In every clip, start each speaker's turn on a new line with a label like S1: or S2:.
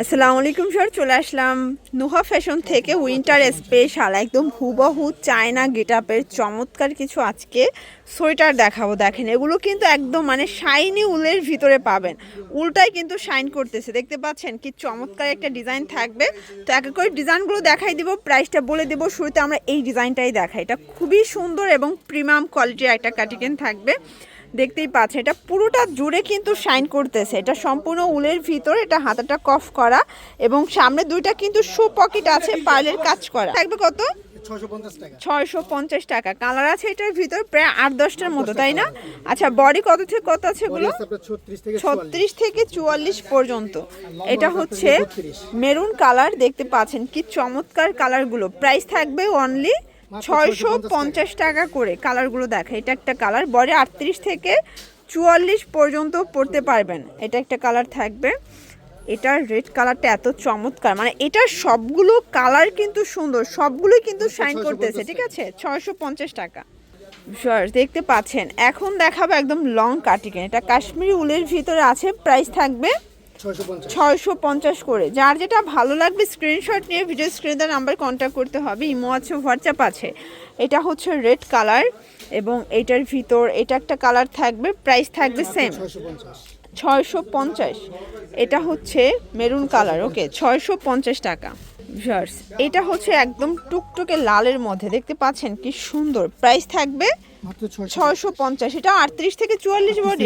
S1: আসসালামু আলাইকুম, স্যার। চলে আসলাম নুহা ফ্যাশন থেকে উইন্টার স্পেশাল, একদম হুবহু চায়না গেটআপের চমৎকার কিছু আজকে সোয়েটার দেখাবো। দেখেন, এগুলো কিন্তু একদম মানে শাইনি উলের ভিতরে পাবেন। উলটাই কিন্তু শাইন করতেছে। দেখতে পাচ্ছেন কি চমৎকার একটা ডিজাইন থাকবে। তো এক করে ডিজাইনগুলো দেখাই দিব, প্রাইসটা বলে দেবো। শুরুতে আমরা এই ডিজাইনটাই দেখাই। এটা খুবই সুন্দর এবং প্রিমিয়াম কোয়ালিটির একটা কাটিকেন থাকবে। দেখতেই পাচ্ছেন এটা পুরোটা জুড়ে কিন্তু শাইন করতেছে। এটা সম্পূর্ণ উলের ভিতর এটা হাতাটা কফ করা এবং সামনে দুইটা কিন্তু শু পকেট আছে পার্লের কাজ করা। থাকবে কত? ছয়শো পঞ্চাশ টাকা। কালার আছে এটার ভিতর প্রায় আট দশটার মতো তাই না? আচ্ছা বডি কত থেকে কত আছে এগুলো?
S2: ছত্রিশ থেকে
S1: চুয়াল্লিশ। পর্যন্ত। এটা হচ্ছে মেরুন কালার দেখতে পাচ্ছেন কি চমৎকার কালারগুলো। প্রাইস থাকবে অনলি ছয়শো পঞ্চাশ টাকা করে কালারগুলো দেখা। এটা একটা কালার। বডি আটত্রিশ থেকে চুয়াল্লিশ পর্যন্ত পড়তে পারবেন। এটা একটা কালার থাকবে। এটার রেড কালারটা এত চমৎকার। মানে এটার সবগুলো কালার কিন্তু সুন্দর। সবগুলোই কিন্তু শাইন করতেছে ঠিক আছে? ছয়শো পঞ্চাশ টাকা। দেখতে পাচ্ছেন। এখন দেখাবো একদম লং কাটিকেন এটা কাশ্মীরি উলের ভিতরে আছে প্রাইস থাকবে ছয়শো পঞ্চাশ। করে। যার যেটা ভালো লাগবে স্ক্রিনশট নিয়ে ভিডিও স্ক্রিনে নাম্বার কন্ট্যাক্ট করতে হবে। ইমো আছে হোয়াটসঅ্যাপ আছে। এটা হচ্ছে রেড কালার এবং এটার ভিতর এটা একটা কালার থাকবে প্রাইস থাকবে সেম ছয়শো পঞ্চাশ। এটা হচ্ছে মেরুন কালার ওকে ছয়শো পঞ্চাশ টাকা। ভিউয়ার্স এটা হচ্ছে একদম টুকটুকে লালের মধ্যে। দেখতে পাচ্ছেন কি সুন্দর। প্রাইস থাকবে
S2: ছয়শো
S1: পঞ্চাশ। এটা আটত্রিশ থেকে চুয়াল্লিশ বডি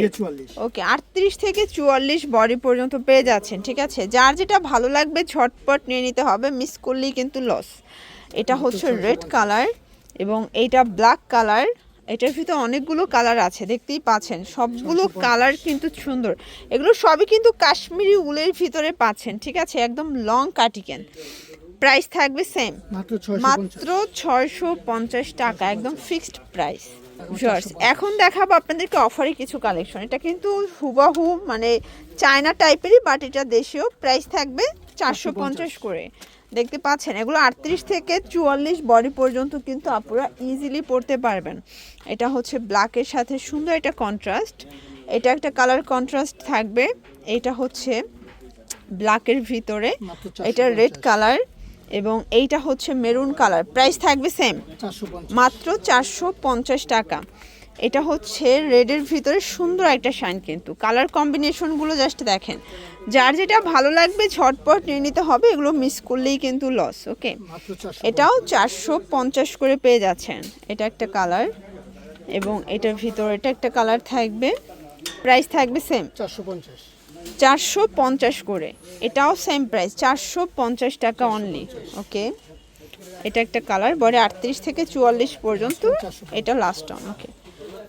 S1: ওকে আটত্রিশ থেকে চুয়াল্লিশ বডি পর্যন্ত পেয়ে যাচ্ছেন ঠিক আছে? যার যেটা ভালো লাগবে ঝটপট নিয়ে নিতে হবে মিস করলেই কিন্তু লস এটা হচ্ছে রেড কালার এবং এইটা ব্ল্যাক কালার এটার ভিতরে অনেকগুলো কালার আছে দেখতেই পাচ্ছেন। সবগুলো কালার কিন্তু সুন্দর। এগুলো সবই কিন্তু কাশ্মীরি উলের ভিতরে পাচ্ছেন ঠিক আছে? একদম লং কাটিকেন প্রাইস থাকবে সেম
S2: মাত্র ছয়শো
S1: পঞ্চাশ। টাকা একদম ফিক্সড প্রাইস ভিউয়ার্স এখন দেখাবো আপনাদেরকে অফারে কিছু কালেকশন এটা কিন্তু হুবাহু মানে চায়না টাইপেরই বাট এটা দেশীয় প্রাইস থাকবে চারশো পঞ্চাশ করে। দেখতে পাচ্ছেন এগুলো আটত্রিশ থেকে চুয়াল্লিশ বডি পর্যন্ত কিন্তু আপনারা ইজিলি পড়তে পারবেন। এটা হচ্ছে ব্ল্যাকের সাথে সুন্দর একটা কন্ট্রাস্ট এটা একটা কালার কন্ট্রাস্ট থাকবে। এটা হচ্ছে ব্ল্যাকের ভিতরে। এটা রেড কালার এবং এইটা হচ্ছে মেরুন কালার প্রাইস থাকবে সেম মাত্র চারশো পঞ্চাশ টাকা। এটা হচ্ছে রেডের ভিতরে সুন্দর একটা শাইন কিন্তু। কালার কম্বিনেশনগুলো জাস্ট দেখেন। যার যেটা ভালো লাগবে ঝটপট নিয়ে নিতে হবে এগুলো মিস করলেই কিন্তু লস ওকে এটাও চারশো পঞ্চাশ করে পেয়ে যাচ্ছেন। এটা একটা কালার এবং এটার ভিতরে এটা একটা কালার থাকবে প্রাইস থাকবে সেম
S2: চারশো পঞ্চাশ।
S1: চারশো পঞ্চাশ করে। এটাও সেম প্রাইস চারশো পঞ্চাশ টাকা অনলি ওকে এটা একটা কালার বড় আটত্রিশ থেকে চুয়াল্লিশ পর্যন্ত এটা লাস্ট অন ওকে